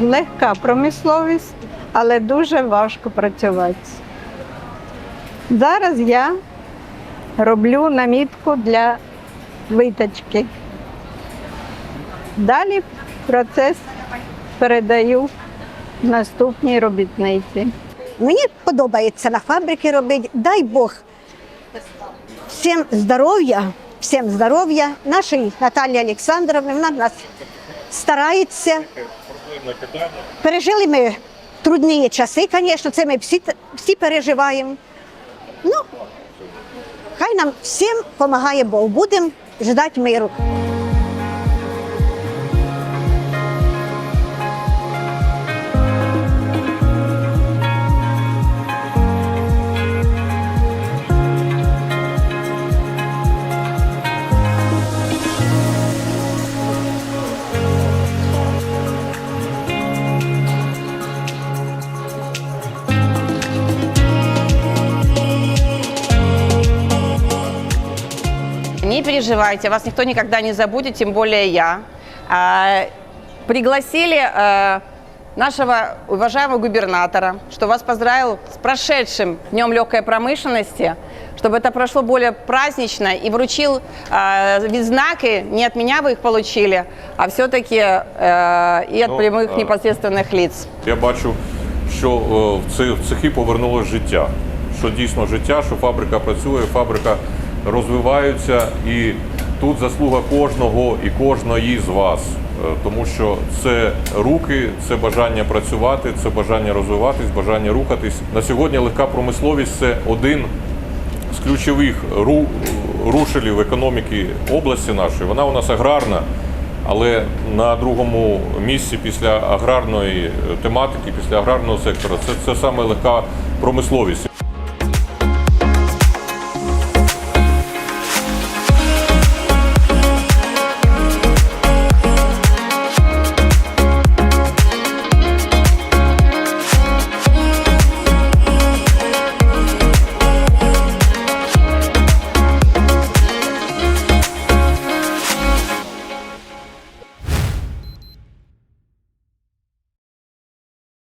легка промисловість, але дуже важко працювати. Зараз я роблю намітку для виточки. Далі процес передаю наступній робітниці. Мені подобається на фабрики робити. Дай Бог всім здоров'я, всім здоров'я. Нашій Наталії Олександровні, вона нас старається. Пережили ми трудні часи, звісно, це ми всі, всі переживаємо. Ну, хай нам всім допомагає Бог. Будемо ждати миру. Не переживайте, вас никто никогда не забудет, тем более я. А, пригласили а, нашего уважаемого губернатора, что вас поздравил с прошедшим Днем легкой промышленности, чтобы это прошло более празднично и вручил а, ведь знаки, не от меня вы их получили, а все-таки и от Ну, прямых а- непосредственных лиц. Я бачу, що е, в ці- в цехи повернулося життя. Що дійсно життя, що фабрика працює, фабрика Розвивається, і тут заслуга кожного і кожної з вас. Е, Тому що це руки, це бажання працювати, це бажання розвиватись, бажання рухатись. На сьогодні легка промисловість це один з ключових ру- рушелів економіки області нашої. Вона у нас аграрна, але на другому місці після аграрної тематики, після аграрного сектора, це, це саме легка промисловість.